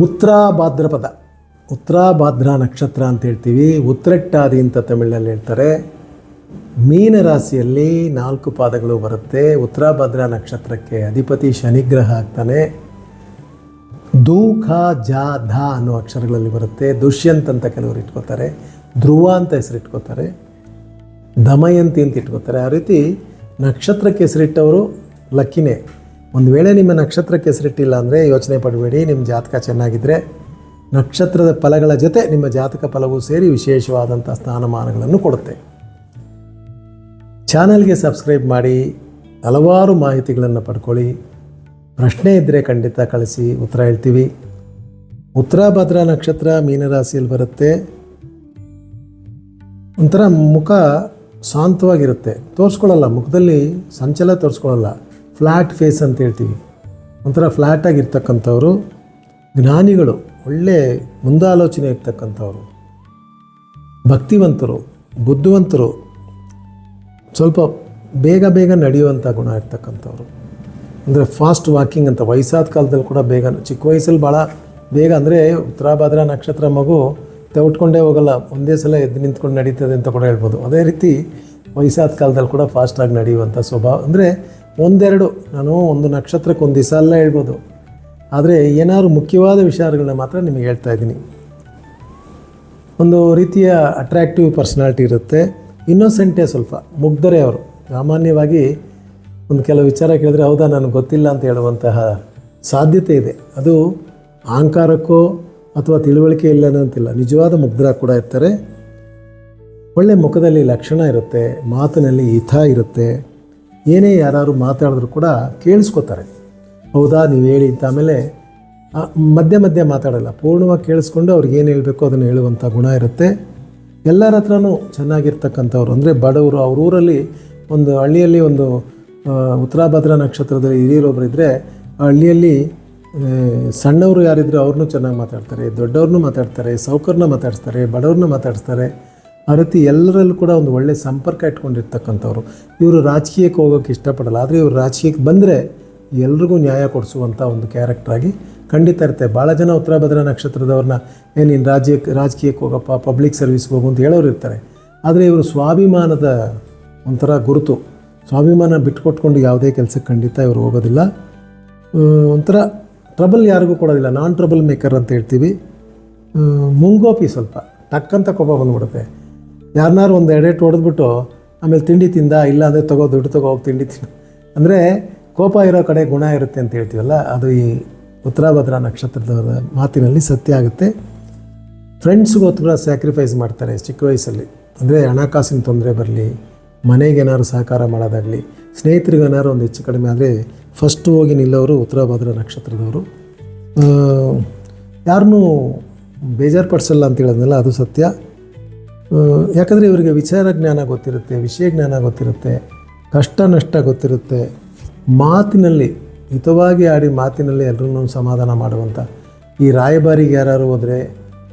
ಉತ್ತರ ಭಾದ್ರಪದ ಉತ್ತರ ಭಾದ್ರ ನಕ್ಷತ್ರ ಅಂತ ಹೇಳ್ತೀವಿ. ಉತ್ತರಟ್ಟಾದಿ ಅಂತ ತಮಿಳಲ್ಲಿ ಹೇಳ್ತಾರೆ. ಮೀನ ರಾಶಿಯಲ್ಲಿ ನಾಲ್ಕು ಪಾದಗಳು ಬರುತ್ತೆ. ಉತ್ತರ ಭದ್ರ ನಕ್ಷತ್ರಕ್ಕೆ ಅಧಿಪತಿ ಶನಿಗ್ರಹ ಆಗ್ತಾನೆ. ದೂಖ ಖ ಜ ಧ ಅನ್ನೋ ಅಕ್ಷರಗಳಲ್ಲಿ ಬರುತ್ತೆ. ದುಷ್ಯಂತ್ ಅಂತ ಕೆಲವರು ಇಟ್ಕೋತಾರೆ. ಧ್ರುವ ಅಂತ ಹೆಸರಿಟ್ಕೋತಾರೆ ದಮಯಂತಿ ಅಂತ ಇಟ್ಕೋತಾರೆ. ಆ ರೀತಿ ನಕ್ಷತ್ರಕ್ಕೆ ಹೆಸರಿಟ್ಟವರು ಲಕ್ಕಿನೇ. ಒಂದು ವೇಳೆ ನಿಮ್ಮ ನಕ್ಷತ್ರಕ್ಕೆ ಹೆಸರಿಟ್ಟಿಲ್ಲ ಅಂದರೆ ಯೋಚನೆ ಪಡಬೇಡಿ, ನಿಮ್ಮ ಜಾತಕ ಚೆನ್ನಾಗಿದ್ದರೆ ನಕ್ಷತ್ರದ ಫಲಗಳ ಜೊತೆ ನಿಮ್ಮ ಜಾತಕ ಫಲವು ಸೇರಿ ವಿಶೇಷವಾದಂಥ ಸ್ಥಾನಮಾನಗಳನ್ನು ಕೊಡುತ್ತೆ. ಚಾನಲ್ಗೆ ಸಬ್ಸ್ಕ್ರೈಬ್ ಮಾಡಿ, ಹಲವಾರು ಮಾಹಿತಿಗಳನ್ನು ಪಡ್ಕೊಳ್ಳಿ. ಪ್ರಶ್ನೆ ಇದ್ದರೆ ಖಂಡಿತ ಕಳಿಸಿ, ಉತ್ತರ ಹೇಳ್ತೀವಿ. ಉತ್ತರ, ಭದ್ರಾ, ನಕ್ಷತ್ರ, ಮೀನರಾಶಿಯಲ್ಲಿ ಬರುತ್ತೆ. ಒಂಥರ ಮುಖ ಶಾಂತವಾಗಿರುತ್ತೆ. ತೋರಿಸ್ಕೊಳ್ಳಲ್ಲ, ಮುಖದಲ್ಲಿ ಸಂಚಲ ತೋರಿಸ್ಕೊಳ್ಳಲ್ಲ. ಫ್ಲ್ಯಾಟ್ ಫೇಸ್ ಅಂತ ಹೇಳ್ತೀವಿ. ಒಂಥರ ಫ್ಲ್ಯಾಟಾಗಿರ್ತಕ್ಕಂಥವ್ರು ಜ್ಞಾನಿಗಳು, ಒಳ್ಳೆ ಮುಂದಾಲೋಚನೆ ಇರ್ತಕ್ಕಂಥವ್ರು. ಭಕ್ತಿವಂತರು, ಬುದ್ಧಿವಂತರು, ಸ್ವಲ್ಪ ಬೇಗ ಬೇಗ ನಡೆಯುವಂಥ ಗುಣ ಇರ್ತಕ್ಕಂಥವ್ರು. ಅಂದರೆ ಫಾಸ್ಟ್ ವಾಕಿಂಗ್ ಅಂತ, ವಯಸ್ಸಾದ ಕಾಲದಲ್ಲಿ ಕೂಡ ಬೇಗ, ಚಿಕ್ಕ ವಯಸ್ಸಲ್ಲಿ ಭಾಳ ಬೇಗ, ಅಂದರೆ ಉತ್ತರಾಭದ್ರ ನಕ್ಷತ್ರ ಮಗು ತೆವಟ್ಕೊಂಡೇ ಹೋಗಲ್ಲ, ಒಂದೇ ಸಲ ಎದ್ದು ನಿಂತ್ಕೊಂಡು ನಡೀತದೆ ಅಂತ ಕೂಡ ಹೇಳ್ಬೋದು. ಅದೇ ರೀತಿ ವಯಸ್ಸಾದ ಕಾಲದಲ್ಲಿ ಕೂಡ ಫಾಸ್ಟಾಗಿ ನಡೆಯುವಂಥ ಸ್ವಭಾವ. ಅಂದರೆ ಒಂದೆರಡು, ನಾನು ಒಂದು ನಕ್ಷತ್ರಕ್ಕೆ ಒಂದು ದಿವಸ ಎಲ್ಲ ಹೇಳ್ಬೋದು. ಆದರೆ ಏನಾದ್ರು ಮುಖ್ಯವಾದ ವಿಚಾರಗಳನ್ನ ಮಾತ್ರ ನಿಮಗೆ ಹೇಳ್ತಾ ಇದ್ದೀನಿ. ಒಂದು ರೀತಿಯ ಅಟ್ರ್ಯಾಕ್ಟಿವ್ ಪರ್ಸ್ನಾಲ್ಟಿ ಇರುತ್ತೆ. ಇನ್ನೊಸೆಂಟೇ ಸ್ವಲ್ಪ, ಮುಗ್ಧರೇ ಅವರು. ಸಾಮಾನ್ಯವಾಗಿ ಒಂದು ಕೆಲವು ವಿಚಾರ ಕೇಳಿದ್ರೆ, ಹೌದಾ, ನನಗೆ ಗೊತ್ತಿಲ್ಲ ಅಂತ ಹೇಳುವಂತಹ ಸಾಧ್ಯತೆ ಇದೆ. ಅದು ಅಹಂಕಾರಕ್ಕೋ ಅಥವಾ ತಿಳುವಳಿಕೆ ಇಲ್ಲ ಅಂತಿಲ್ಲ. ನಿಜವಾದ ಮುಗ್ಧರ ಕೂಡ ಇರ್ತಾರೆ. ಒಳ್ಳೆ ಮುಖದಲ್ಲಿ ಲಕ್ಷಣ ಇರುತ್ತೆ, ಮಾತಿನಲ್ಲಿ ಹಿತ ಇರುತ್ತೆ. ಏನೇ ಯಾರು ಮಾತಾಡಿದ್ರು ಕೂಡ ಕೇಳಿಸ್ಕೊತಾರೆ. ಹೌದಾ, ನೀವು ಹೇಳಿ ಅಂತ ಆಮೇಲೆ ಮಧ್ಯೆ ಮಧ್ಯೆ ಮಾತಾಡಲ್ಲ, ಪೂರ್ಣವಾಗಿ ಕೇಳಿಸ್ಕೊಂಡು ಅವ್ರಿಗೆ ಏನು ಹೇಳಬೇಕು ಅದನ್ನು ಹೇಳುವಂಥ ಗುಣ ಇರುತ್ತೆ. ಎಲ್ಲರ ಹತ್ರನೂ ಚೆನ್ನಾಗಿರ್ತಕ್ಕಂಥವ್ರು, ಅಂದರೆ ಬಡವರು, ಅವ್ರ ಊರಲ್ಲಿ ಒಂದು ಹಳ್ಳಿಯಲ್ಲಿ ಒಂದು ಉತ್ತರಾಭದ್ರ ನಕ್ಷತ್ರದಲ್ಲಿ ಹಿರಿಯರೊಬ್ಬರು ಇದ್ದರೆ ಆ ಹಳ್ಳಿಯಲ್ಲಿ ಸಣ್ಣವರು ಯಾರಿದ್ರು ಅವ್ರನ್ನೂ ಚೆನ್ನಾಗಿ ಮಾತಾಡ್ತಾರೆ ದೊಡ್ಡವ್ರನ್ನೂ ಮಾತಾಡ್ತಾರೆ, ಸೌಕರ್ನ ಮಾತಾಡಿಸ್ತಾರೆ ಬಡವ್ರನ್ನ ಮಾತಾಡಿಸ್ತಾರೆ. ಆ ರೀತಿ ಎಲ್ಲರಲ್ಲೂ ಕೂಡ ಒಂದು ಒಳ್ಳೆ ಸಂಪರ್ಕ ಇಟ್ಕೊಂಡಿರ್ತಕ್ಕಂಥವ್ರು. ಇವರು ರಾಜಕೀಯಕ್ಕೆ ಹೋಗೋಕ್ಕೆ ಇಷ್ಟಪಡಲ್ಲ, ಆದರೆ ಇವರು ರಾಜಕೀಯಕ್ಕೆ ಬಂದರೆ ಎಲ್ರಿಗೂ ನ್ಯಾಯ ಕೊಡಿಸುವಂಥ ಒಂದು ಕ್ಯಾರೆಕ್ಟ್ರಾಗಿ ಖಂಡಿತ ಇರುತ್ತೆ. ಭಾಳ ಜನ ಉತ್ತರ ಭದ್ರ ನಕ್ಷತ್ರದವ್ರನ್ನ ಏನೇನು ನೀನು ರಾಜ್ಯಕ್ಕೆ ರಾಜಕೀಯಕ್ಕೆ ಹೋಗಪ್ಪ ಪಬ್ಲಿಕ್ ಸರ್ವಿಸ್ಗೆ ಹೋಗು ಅಂತ ಹೇಳೋರು ಇರ್ತಾರೆ. ಆದರೆ ಇವರು ಸ್ವಾಭಿಮಾನದ ಒಂಥರ ಗುರುತು. ಸ್ವಾಭಿಮಾನ ಬಿಟ್ಕೊಟ್ಕೊಂಡು ಯಾವುದೇ ಕೆಲಸಕ್ಕೆ ಖಂಡಿತ ಇವರು ಹೋಗೋದಿಲ್ಲ. ಒಂಥರ ಟ್ರಬಲ್ ಯಾರಿಗೂ ಕೊಡೋದಿಲ್ಲ. ನಾನ್ ಟ್ರಬಲ್ ಮೇಕರ್ ಅಂತ ಹೇಳ್ತೀವಿ. ಮುಂಗೋಪಿ ಸ್ವಲ್ಪ ಟಕ್ಕಂತ ಕೋಪ ಬಂದ್ಬಿಡುತ್ತೆ. ಯಾರನ್ನಾರು ಒಂದು ಎಡೆಟ್ ಹೊಡೆದ್ಬಿಟ್ಟು ಆಮೇಲೆ ತಿಂಡಿ ತಿಂದ, ಇಲ್ಲ ಅಂದರೆ ತಗೋ, ದುಡ್ಡು ತಗೋ, ಹೋಗಿ ತಿಂಡಿ ತಿನ್ನು. ಅಂದರೆ ಕೋಪ ಇರೋ ಕಡೆ ಗುಣ ಇರುತ್ತೆ ಅಂತ ಹೇಳ್ತೀವಲ್ಲ, ಅದು ಈ ಉತ್ತರಾಭದ್ರ ನಕ್ಷತ್ರದವರ ಮಾತಿನಲ್ಲಿ ಸತ್ಯ ಆಗುತ್ತೆ. ಫ್ರೆಂಡ್ಸ್ಗೋಸ್ಕರ ಸ್ಯಾಕ್ರಿಫೈಸ್ ಮಾಡ್ತಾರೆ ಚಿಕ್ಕ ವಯಸ್ಸಲ್ಲಿ. ಅಂದರೆ ಹಣಕಾಸಿನ ತೊಂದರೆ ಬರಲಿ, ಮನೆಗೆ ಏನಾದ್ರು ಸಹಕಾರ ಮಾಡೋದಾಗಲಿ ಸ್ನೇಹಿತರಿಗೇನಾದ್ರು ಒಂದು ಹೆಚ್ಚು ಕಡಿಮೆ ಆದರೆ ಫಸ್ಟ್ ಹೋಗಿ ನಿಲ್ಲೋರು ಉತ್ತರಭದ್ರ ನಕ್ಷತ್ರದವರು. ಯಾರನ್ನೂ ಬೇಜಾರು ಪಡಿಸಲ್ಲ ಅಂತ ಹೇಳೋದಲ್ಲ, ಅದು ಸತ್ಯ. ಯಾಕಂದರೆ ಇವರಿಗೆ ವಿಚಾರ ಜ್ಞಾನ ಗೊತ್ತಿರುತ್ತೆ, ವಿಷಯ ಜ್ಞಾನ ಗೊತ್ತಿರುತ್ತೆ, ಕಷ್ಟ ನಷ್ಟ ಗೊತ್ತಿರುತ್ತೆ. ಮಾತಿನಲ್ಲಿ, ಹಿತವಾಗಿ ಆಡಿ ಮಾತಿನಲ್ಲಿ ಎಲ್ಲರನ್ನೂ ಸಮಾಧಾನ ಮಾಡುವಂಥ ಈ ರಾಯಭಾರಿಗೆ ಯಾರು ಹೋದರೆ,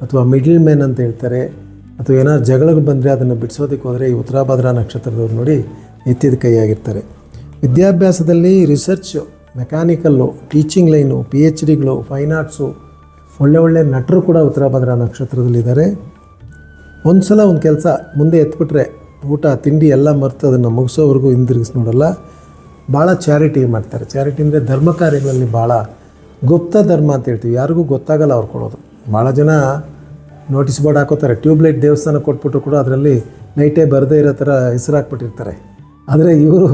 ಅಥವಾ ಮಿಡ್ಲ್ ಮ್ಯಾನ್ ಅಂತ ಹೇಳ್ತಾರೆ, ಅಥವಾ ಏನಾದ್ರು ಜಗಳಗೆ ಬಂದರೆ ಅದನ್ನು ಬಿಡಿಸೋದಕ್ಕೆ ಹೋದರೆ ಈ ಉತ್ತರಾಭದ್ರ ನಕ್ಷತ್ರದವ್ರು ನೋಡಿ ಎತ್ತಿದ ಕೈಯಾಗಿರ್ತಾರೆ. ವಿದ್ಯಾಭ್ಯಾಸದಲ್ಲಿ research mechanical teaching line P H ಡಿಗಳು fine arts ಒಳ್ಳೆ ಒಳ್ಳೆ ನಟರು ಕೂಡ ಉತ್ತರಾಭದ್ರಾ ನಕ್ಷತ್ರದಲ್ಲಿದ್ದಾರೆ. ಒಂದು ಸಲ ಒಂದು ಕೆಲಸ ಮುಂದೆ ಎತ್ಬಿಟ್ರೆ ಊಟ, ತಿಂಡಿ ಎಲ್ಲ ಮರೆತು ಅದನ್ನು ಮುಗಿಸೋವರೆಗೂ ಹಿಂದಿರುಗಿಸಿ ನೋಡಲ್ಲ. ಭಾಳ ಚಾರಿಟಿ ಮಾಡ್ತಾರೆ. ಚಾರಿಟಿ ಅಂದರೆ ಧರ್ಮ ಕಾರ್ಯಗಳಲ್ಲಿ ಭಾಳ ಗುಪ್ತ ಧರ್ಮ ಅಂತ ಹೇಳ್ತೀವಿ. ಯಾರಿಗೂ ಗೊತ್ತಾಗಲ್ಲ ಅವ್ರು ಕೊಡೋದು. ಭಾಳ ಜನ ನೋಟಿಸ್ ಬೋರ್ಡ್ ಹಾಕೋತಾರೆ. ಟ್ಯೂಬ್ಲೈಟ್ ದೇವಸ್ಥಾನ ಕೊಟ್ಬಿಟ್ರು ಕೂಡ ಅದರಲ್ಲಿ ನೈಟೇ ಬರದೇ ಇರೋ ಥರ ಹೆಸರು ಹಾಕ್ಬಿಟ್ಟಿರ್ತಾರೆ. ಆದರೆ ಇವರು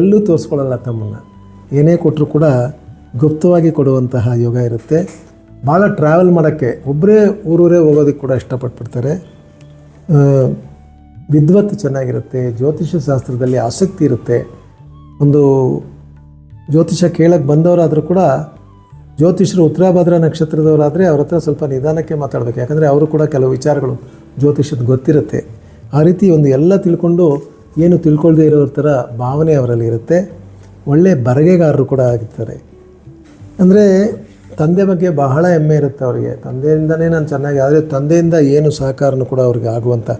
ಎಲ್ಲೂ ತೋರಿಸ್ಕೊಳ್ಳಲ್ಲ ತಮ್ಮನ್ನು. ಏನೇ ಕೊಟ್ಟರು ಕೂಡ ಗುಪ್ತವಾಗಿ ಕೊಡುವಂತಹ ಯೋಗ ಇರುತ್ತೆ. ಭಾಳ ಟ್ರಾವೆಲ್ ಮಾಡೋಕ್ಕೆ ಒಬ್ಬರೇ ಊರೂರೇ ಹೋಗೋದಕ್ಕೆ ಕೂಡ ಇಷ್ಟಪಟ್ಬಿಡ್ತಾರೆ. ವಿದ್ವತ್ ಚೆನ್ನಾಗಿರುತ್ತೆ ಜ್ಯೋತಿಷ್ಯ ಶಾಸ್ತ್ರದಲ್ಲಿ ಆಸಕ್ತಿ ಇರುತ್ತೆ. ಒಂದು ಜ್ಯೋತಿಷ ಕೇಳಕ್ಕೆ ಬಂದವರಾದರೂ ಕೂಡ ಜ್ಯೋತಿಷರು ಉತ್ತರಾಭದ್ರ ನಕ್ಷತ್ರದವರಾದರೆ ಅವ್ರ ಹತ್ರ ಸ್ವಲ್ಪ ನಿಧಾನಕ್ಕೆ ಮಾತಾಡಬೇಕು. ಯಾಕಂದರೆ ಅವರು ಕೂಡ ಕೆಲವು ವಿಚಾರಗಳು ಜ್ಯೋತಿಷದ ಗೊತ್ತಿರುತ್ತೆ. ಆ ರೀತಿ ಒಂದು ಎಲ್ಲ ತಿಳ್ಕೊಂಡು ಏನು ತಿಳ್ಕೊಳ್ದೇ ಇರೋ ಥರ ಭಾವನೆ ಅವರಲ್ಲಿ ಇರುತ್ತೆ. ಒಳ್ಳೆಯ ಬರಗೆಗಾರರು ಕೂಡ ಆಗಿರ್ತಾರೆ. ಅಂದರೆ ತಂದೆ ಬಗ್ಗೆ ಬಹಳ ಹೆಮ್ಮೆ ಇರುತ್ತೆ ಅವರಿಗೆ. ತಂದೆಯಿಂದನೇ ನಾನು ಚೆನ್ನಾಗಿ, ಆದರೆ ತಂದೆಯಿಂದ ಏನು ಸಹಕಾರನೂ ಕೂಡ ಅವ್ರಿಗೆ ಆಗುವಂಥ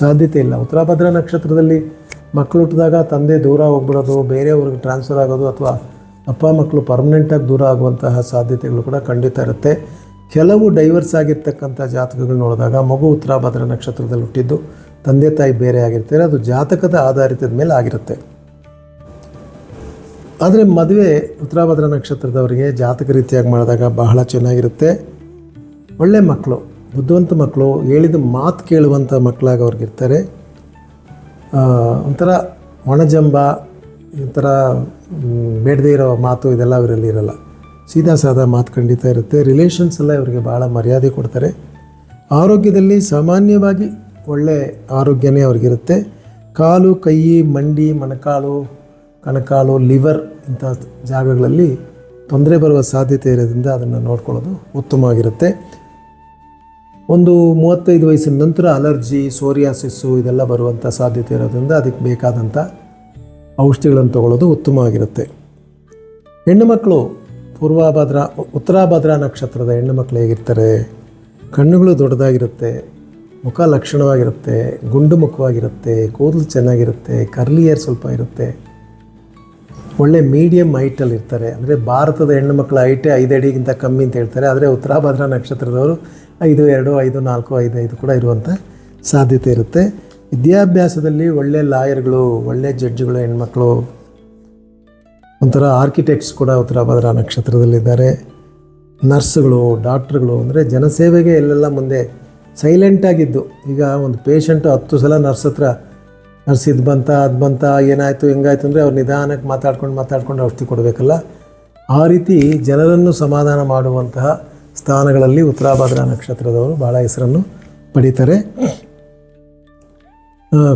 ಸಾಧ್ಯತೆ ಇಲ್ಲ. ಉತ್ತರಾಭದ್ರ ನಕ್ಷತ್ರದಲ್ಲಿ ಮಕ್ಕಳು ಹುಟ್ಟಿದಾಗ ತಂದೆ ದೂರ ಹೋಗ್ಬಿಡೋದು, ಬೇರೆ ಊರಿಗೆ ಟ್ರಾನ್ಸ್ಫರ್ ಆಗೋದು ಅಥವಾ ಅಪ್ಪ ಮಕ್ಕಳು ಪರ್ಮನೆಂಟಾಗಿ ದೂರ ಆಗುವಂತಹ ಸಾಧ್ಯತೆಗಳು ಕೂಡ ಖಂಡಿತ ಇರುತ್ತೆ. ಕೆಲವು ಡೈವರ್ಸ್ ಆಗಿರ್ತಕ್ಕಂಥ ಜಾತಕಗಳು ನೋಡಿದಾಗ ಮಗು ಉತ್ತರಾಭದ್ರ ನಕ್ಷತ್ರದಲ್ಲಿ ಹುಟ್ಟಿದ್ದು, ತಂದೆ ತಾಯಿ ಬೇರೆ ಆಗಿರ್ತಾರೆ. ಅದು ಜಾತಕದ ಆಧಾರಿತದ ಮೇಲೆ ಆಗಿರುತ್ತೆ. ಆದರೆ ಮದುವೆ ಉತ್ತರಾಭದ್ರ ನಕ್ಷತ್ರದವರಿಗೆ ಜಾತಕ ರೀತಿಯಾಗಿ ಮಾಡಿದಾಗ ಬಹಳ ಚೆನ್ನಾಗಿರುತ್ತೆ. ಒಳ್ಳೆ ಮಕ್ಕಳು, ಬುದ್ಧಿವಂತ ಮಕ್ಕಳು, ಹೇಳಿದ ಮಾತು ಕೇಳುವಂಥ ಮಕ್ಕಳಾಗಿ ಅವ್ರಿಗಿರ್ತಾರೆ ಒಂಥರ ಒಣಜಂಬ ಈ ಥರ ಬೇಡದೇ ಇರೋ ಮಾತು ಇದೆಲ್ಲ ಅವರಲ್ಲಿ ಇರಲ್ಲ. ಸೀದಾ ಸಾದಾ ಮಾತು ಖಂಡಿತ ಇರುತ್ತೆ. ರಿಲೇಷನ್ಸ್ ಎಲ್ಲ ಇವರಿಗೆ ಭಾಳ ಮರ್ಯಾದೆ ಕೊಡ್ತಾರೆ. ಆರೋಗ್ಯದಲ್ಲಿ ಸಾಮಾನ್ಯವಾಗಿ ಒಳ್ಳೆ ಆರೋಗ್ಯನೇ ಅವ್ರಿಗಿರುತ್ತೆ. ಕಾಲು, ಕೈ, ಮಂಡಿ, ಮೊಣಕಾಲು ಕಣಕಾಲು, ಲಿವರ್ ಇಂಥ ಜಾಗಗಳಲ್ಲಿ ತೊಂದರೆ ಬರುವ ಸಾಧ್ಯತೆ ಇರೋದ್ರಿಂದ ಅದನ್ನು ನೋಡ್ಕೊಳ್ಳೋದು ಉತ್ತಮವಾಗಿರುತ್ತೆ. ಒಂದು ಮೂವತ್ತೈದು ವಯಸ್ಸಿನ ನಂತರ ಅಲರ್ಜಿ ಸೋರಿಯಾಸಿಸ್ಸು ಇದೆಲ್ಲ ಬರುವಂಥ ಸಾಧ್ಯತೆ ಇರೋದ್ರಿಂದ ಅದಕ್ಕೆ ಬೇಕಾದಂಥ ಔಷಧಿಗಳನ್ನು ತಗೊಳ್ಳೋದು ಉತ್ತಮವಾಗಿರುತ್ತೆ. ಹೆಣ್ಣು ಮಕ್ಕಳು ಪೂರ್ವಭದ್ರ, ಉತ್ತರಾಭದ್ರ ನಕ್ಷತ್ರದ ಹೆಣ್ಣು ಮಕ್ಕಳು ಹೇಗಿರ್ತಾರೆ? ಕಣ್ಣುಗಳು ದೊಡ್ಡದಾಗಿರುತ್ತೆ, ಮುಖ ಲಕ್ಷಣವಾಗಿರುತ್ತೆ, ಗುಂಡು ಮುಖವಾಗಿರುತ್ತೆ, ಕೂದಲು ಚೆನ್ನಾಗಿರುತ್ತೆ ಕರ್ಲಿಯರ್ ಸ್ವಲ್ಪ ಇರುತ್ತೆ. ಒಳ್ಳೆ ಮೀಡಿಯಮ್ ಹೈಟಲ್ಲಿ ಇರ್ತಾರೆ. ಅಂದರೆ ಭಾರತದ ಹೆಣ್ಣು ಮಕ್ಕಳ ಹೈಟೇ ಐದು ಅಡಿಗಿಂತ ಕಮ್ಮಿ ಅಂತ ಹೇಳ್ತಾರೆ. ಆದರೆ ಉತ್ತರಾಭದ್ರ ನಕ್ಷತ್ರದವರು ಐದು, ಎರಡು, ಐದು, ನಾಲ್ಕು, ಐದು ಐದು ಕೂಡ ಇರುವಂಥ ಸಾಧ್ಯತೆ ಇರುತ್ತೆ. ವಿದ್ಯಾಭ್ಯಾಸದಲ್ಲಿ ಒಳ್ಳೆ ಲಾಯರ್ಗಳು ಒಳ್ಳೆ ಜಡ್ಜ್ಗಳು ಹೆಣ್ಮಕ್ಳು, ಒಂಥರ ಆರ್ಕಿಟೆಕ್ಟ್ಸ್ ಕೂಡ ಉತ್ತರಾಭದ್ರ ನಕ್ಷತ್ರದಲ್ಲಿದ್ದಾರೆ. ನರ್ಸ್ಗಳು, ಡಾಕ್ಟ್ರುಗಳು, ಅಂದರೆ ಜನಸೇವೆಗೆ ಎಲ್ಲೆಲ್ಲ ಮುಂದೆ ಸೈಲೆಂಟಾಗಿದ್ದು ಈಗ ಒಂದು ಪೇಷಂಟು ಹತ್ತು ಸಲ ನರ್ಸ್ ಹತ್ರ ನರ್ಸ್ ಇದು ಬಂತ, ಅದು ಬಂತ, ಏನಾಯಿತು, ಹೆಂಗಾಯ್ತು ಅಂದರೆ ಅವ್ರು ನಿಧಾನಕ್ಕೆ ಮಾತಾಡ್ಕೊಂಡು ಮಾತಾಡ್ಕೊಂಡು ಔಷಧಿ ಕೊಡಬೇಕಲ್ಲ. ಆ ರೀತಿ ಜನರನ್ನು ಸಮಾಧಾನ ಮಾಡುವಂತಹ ಸ್ಥಾನಗಳಲ್ಲಿ ಉತ್ತರಾಭದ್ರ ನಕ್ಷತ್ರದವರು ಭಾಳ ಹೆಸರನ್ನು ಪಡೀತಾರೆ.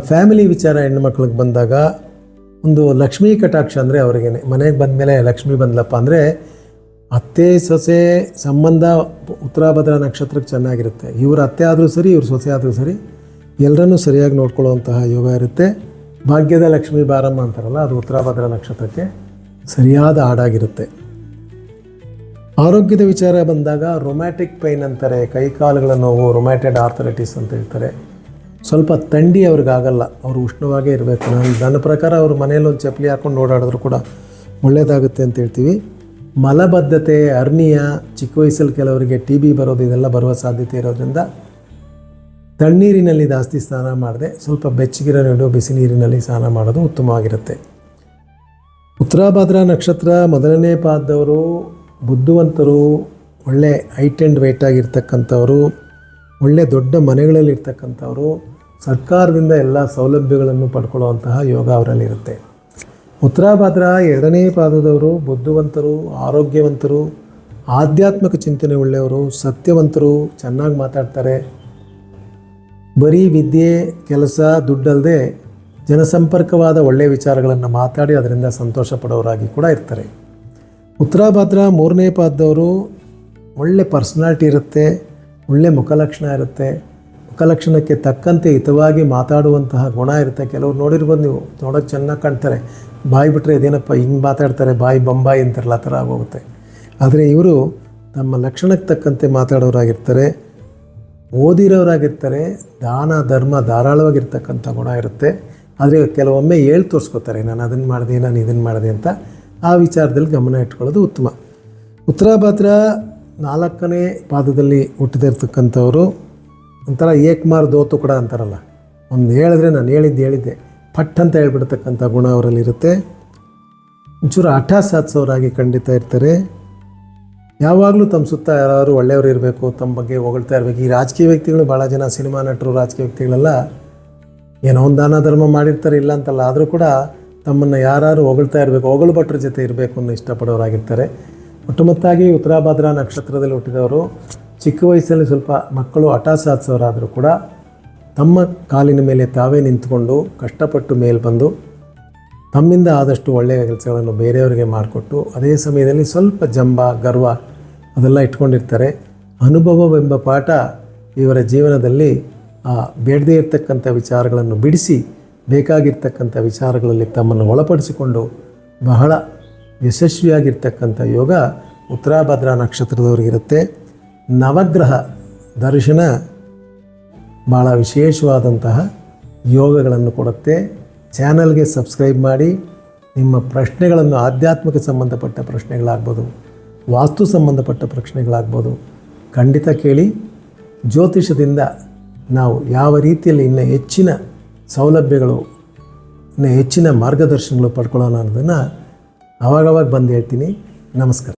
ಫ್ಯಾಮಿಲಿ ವಿಚಾರ ಹೆಣ್ಣು ಮಕ್ಳಿಗೆ ಬಂದಾಗ ಒಂದು ಲಕ್ಷ್ಮೀ ಕಟಾಕ್ಷ ಅಂದರೆ ಅವ್ರಿಗೆ ಮನೆಗೆ ಬಂದಮೇಲೆ ಲಕ್ಷ್ಮಿ ಬಂದ್ಲಪ್ಪ ಅಂದರೆ ಅತ್ತೆ, ಸೊಸೆ ಸಂಬಂಧ ಉತ್ತರಾಭದ್ರ ನಕ್ಷತ್ರಕ್ಕೆ ಚೆನ್ನಾಗಿರುತ್ತೆ. ಇವ್ರ ಅತ್ತೆ ಆದರೂ ಸರಿ, ಇವ್ರ ಸೊಸೆ ಆದರೂ ಸರಿ. ಎಲ್ಲರನ್ನೂ ಸರಿಯಾಗಿ ನೋಡ್ಕೊಳ್ಳುವಂತಹ ಯೋಗ ಇರುತ್ತೆ. ಭಾಗ್ಯದ ಲಕ್ಷ್ಮೀ ಬಾರಮ್ಮ ಅಂತಾರಲ್ಲ, ಅದು ಉತ್ತರಾಭದ್ರ ನಕ್ಷತ್ರಕ್ಕೆ ಸರಿಯಾದ ಹಾಡಾಗಿರುತ್ತೆ. ಆರೋಗ್ಯದ ವಿಚಾರ ಬಂದಾಗ ರೊಮ್ಯಾಟಿಕ್ ಪೈನ್ ಅಂತಾರೆ ಕೈಕಾಲುಗಳ ನೋವು ರೊಮ್ಯಾಟೆಡ್ ಆರ್ಥರೈಟಿಸ್ ಅಂತ ಹೇಳ್ತಾರೆ. ಸ್ವಲ್ಪ ತಂಡಿ ಅವ್ರಿಗಾಗಲ್ಲ, ಅವರು ಉಷ್ಣವಾಗೇ ಇರಬೇಕು. ನಾನು ನನ್ನ ಪ್ರಕಾರ ಅವರು ಮನೇಲಿ ಒಂದು ಚಪ್ಪಲಿ ಹಾಕ್ಕೊಂಡು ಓಡಾಡಿದ್ರು ಕೂಡ ಒಳ್ಳೆಯದಾಗುತ್ತೆ ಅಂತ ಹೇಳ್ತೀವಿ. ಮಲಬದ್ಧತೆ ಅರ್ನಿಯ ಚಿಕ್ಕ ವಯಸ್ಸಲ್ಲಿ ಕೆಲವರಿಗೆ ಟಿ ಬಿ ಬರೋದು, ಇದೆಲ್ಲ ಬರುವ ಸಾಧ್ಯತೆ ಇರೋದ್ರಿಂದ ತಣ್ಣೀರಿನಲ್ಲಿ ಜಾಸ್ತಿ ಸ್ನಾನ ಮಾಡದೆ ಸ್ವಲ್ಪ ಬೆಚ್ಚಗಿರೋ ನೀರು ಬಿಸಿ ನೀರಿನಲ್ಲಿ ಸ್ನಾನ ಮಾಡೋದು ಉತ್ತಮವಾಗಿರುತ್ತೆ. ಉತ್ತರಾಭದ್ರ ನಕ್ಷತ್ರ ಮೊದಲನೇ ಪಾದದವರು ಬುದ್ಧಿವಂತರು, ಒಳ್ಳೆ ಹೈಟ್ ಆ್ಯಂಡ್ ವೆಯ್ಟ್ ಆಗಿರ್ತಕ್ಕಂಥವ್ರು, ಒಳ್ಳೆ ದೊಡ್ಡ ಮನೆಗಳಲ್ಲಿ ಇರ್ತಕ್ಕಂಥವ್ರು ಸರ್ಕಾರದಿಂದ ಎಲ್ಲ ಸೌಲಭ್ಯಗಳನ್ನು ಪಡ್ಕೊಳ್ಳುವಂತಹ ಯೋಗ ಅವರಲ್ಲಿರುತ್ತೆ. ಉತ್ತರಾಭದ್ರ ಎರಡನೇ ಪಾದದವರು ಬುದ್ಧಿವಂತರು, ಆರೋಗ್ಯವಂತರು, ಆಧ್ಯಾತ್ಮಿಕ ಚಿಂತನೆ ಒಳ್ಳೆಯವರು ಸತ್ಯವಂತರು, ಚೆನ್ನಾಗಿ ಮಾತಾಡ್ತಾರೆ ಬರೀ ವಿದ್ಯೆ, ಕೆಲಸ ದುಡ್ಡಲ್ಲದೆ ಜನಸಂಪರ್ಕವಾದ ಒಳ್ಳೆಯ ವಿಚಾರಗಳನ್ನು ಮಾತಾಡಿ ಅದರಿಂದ ಸಂತೋಷ ಪಡೋರಾಗಿ ಕೂಡ ಇರ್ತಾರೆ. ಉತ್ತರಾಭದ್ರ ಮೂರನೇ ಪಾದದವರು ಒಳ್ಳೆ ಪರ್ಸ್ನಾಲಿಟಿ ಇರುತ್ತೆ, ಒಳ್ಳೆ ಮುಖಲಕ್ಷಣ ಇರುತ್ತೆ. ಮುಖಲಕ್ಷಣಕ್ಕೆ ತಕ್ಕಂತೆ ಹಿತವಾಗಿ ಮಾತಾಡುವಂತಹ ಗುಣ ಇರುತ್ತೆ. ಕೆಲವ್ರು ನೋಡಿರ್ಬೋದು ನೀವು, ನೋಡೋಕೆ ಚೆನ್ನಾಗಿ ಕಾಣ್ತಾರೆ. ಬಾಯಿ ಬಿಟ್ಟರೆ ಇದೇನಪ್ಪ ಹಿಂಗೆ ಮಾತಾಡ್ತಾರೆ, ಬಾಯಿ ಬೊಂಬಾಯಿ ಅಂತಾರಲ್ಲ ಆ ಥರ ಆಗೋಗುತ್ತೆ. ಆದರೆ ಇವರು ತಮ್ಮ ಲಕ್ಷಣಕ್ಕೆ ತಕ್ಕಂತೆ ಮಾತಾಡೋರಾಗಿರ್ತಾರೆ. ಓದಿರೋರಾಗಿರ್ತಾರೆ, ದಾನ, ಧರ್ಮ ಧಾರಾಳವಾಗಿರ್ತಕ್ಕಂಥ ಗುಣ ಇರುತ್ತೆ. ಆದರೆ ಕೆಲವೊಮ್ಮೆ ಹೇಳಿ ತೋರಿಸ್ಕೋತಾರೆ, ನಾನು ಅದನ್ನು ಮಾಡಿದೆ, ನಾನು ಇದನ್ನು ಮಾಡಿದೆ ಅಂತ. ಆ ವಿಚಾರದಲ್ಲಿ ಗಮನ ಇಟ್ಕೊಳ್ಳೋದು ಉತ್ತಮ. ಉತ್ತರಾಭದ್ರ ನಾಲ್ಕನೇ ಪಾದದಲ್ಲಿ ಹುಟ್ಟಿದಿರ್ತಕ್ಕಂಥವರು ಒಂಥರ ಏಕ್ಮಾರ್ ದೋತು ಕೂಡ ಅಂತಾರಲ್ಲ. ಒಂದು ಹೇಳಿದ್ರೆ ನಾನು ಹೇಳಿದ್ದು ಹೇಳಿದ್ದೆ. ಪಟ್ ಅಂತ ಹೇಳ್ಬಿಡ್ತಕ್ಕಂಥ ಗುಣ ಅವರಲ್ಲಿರುತ್ತೆ. ಒಂಚೂರು ಹಠ ಸಾಧಿಸೋರಾಗಿ ಖಂಡಿತ ಇರ್ತಾರೆ. ಯಾವಾಗಲೂ ತಮ್ಮ ಸುತ್ತ ಯಾರಾದ್ರು ಒಳ್ಳೆಯವರು ಇರಬೇಕು, ತಮ್ಮ ಬಗ್ಗೆ ಹೊಗಳ್ತಾ ಇರಬೇಕು. ಈ ರಾಜಕೀಯ ವ್ಯಕ್ತಿಗಳು ಭಾಳ ಜನ ಸಿನಿಮಾ ನಟರು, ರಾಜಕೀಯ ವ್ಯಕ್ತಿಗಳೆಲ್ಲ ಏನೋ ಒಂದು ದಾನ ಧರ್ಮ ಮಾಡಿರ್ತಾರೆ, ಇಲ್ಲ ಅಂತಲ್ಲ. ಆದರೂ ಕೂಡ ತಮ್ಮನ್ನು ಯಾರು ಹೊಗಳ್ತಾ ಇರಬೇಕು ಹೊಗಳು ಭಟ್ರ ಜೊತೆ ಇರಬೇಕು ಅನ್ನೋ ಇಷ್ಟಪಡೋರಾಗಿರ್ತಾರೆ. ಒಟ್ಟುಮೊತ್ತಾಗಿ ಉತ್ತರಾಭದ್ರ ನಕ್ಷತ್ರದಲ್ಲಿ ಹುಟ್ಟಿದವರು ಚಿಕ್ಕ ವಯಸ್ಸಲ್ಲಿ ಸ್ವಲ್ಪ ಮಕ್ಕಳು ಹಠ ಸಾಧಿಸೋರಾದರೂ ಕೂಡ ತಮ್ಮ ಕಾಲಿನ ಮೇಲೆ ತಾವೇ ನಿಂತ್ಕೊಂಡು ಕಷ್ಟಪಟ್ಟು ಮೇಲೆ ಬಂದು ತಮ್ಮಿಂದ ಆದಷ್ಟು ಒಳ್ಳೆಯ ಕೆಲಸಗಳನ್ನು ಬೇರೆಯವರಿಗೆ ಮಾಡಿಕೊಟ್ಟು, ಅದೇ ಸಮಯದಲ್ಲಿ ಸ್ವಲ್ಪ ಜಂಬ, ಗರ್ವ ಅದೆಲ್ಲ ಇಟ್ಕೊಂಡಿರ್ತಾರೆ. ಅನುಭವವೆಂಬ ಪಾಠ ಇವರ ಜೀವನದಲ್ಲಿ ಆ ಬೇಡದೇ ಇರತಕ್ಕಂಥ ವಿಚಾರಗಳನ್ನು ಬಿಡಿಸಿ, ಬೇಕಾಗಿರ್ತಕ್ಕಂಥ ವಿಚಾರಗಳಲ್ಲಿ ತಮ್ಮನ್ನು ಒಳಪಡಿಸಿಕೊಂಡು ಬಹಳ ಯಶಸ್ವಿಯಾಗಿರ್ತಕ್ಕಂಥ ಯೋಗ ಉತ್ತರಾಭದ್ರ ನಕ್ಷತ್ರದವರಿಗಿರುತ್ತೆ ನವಗ್ರಹ ದರ್ಶನ ಭಾಳ ವಿಶೇಷವಾದಂತಹ ಯೋಗಗಳನ್ನು ಕೊಡುತ್ತೆ. ಚಾನಲ್ಗೆ ಸಬ್ಸ್ಕ್ರೈಬ್ ಮಾಡಿ ನಿಮ್ಮ ಪ್ರಶ್ನೆಗಳನ್ನು ಆಧ್ಯಾತ್ಮಿಕ ಸಂಬಂಧಪಟ್ಟ ಪ್ರಶ್ನೆಗಳಾಗ್ಬೋದು, ವಾಸ್ತು ಸಂಬಂಧಪಟ್ಟ ಪ್ರಶ್ನೆಗಳಾಗ್ಬೋದು, ಖಂಡಿತ ಕೇಳಿ. ಜ್ಯೋತಿಷದಿಂದ ನಾವು ಯಾವ ರೀತಿಯಲ್ಲಿ ಇನ್ನೂ ಹೆಚ್ಚಿನ ಸೌಲಭ್ಯಗಳು, ಇನ್ನು ಹೆಚ್ಚಿನ ಮಾರ್ಗದರ್ಶನಗಳು ಪಡ್ಕೊಳ್ಳೋಣ ಅನ್ನೋದನ್ನು ಅವಾಗವಾಗ ಬಂದು ಹೇಳ್ತೀನಿ. ನಮಸ್ಕಾರ.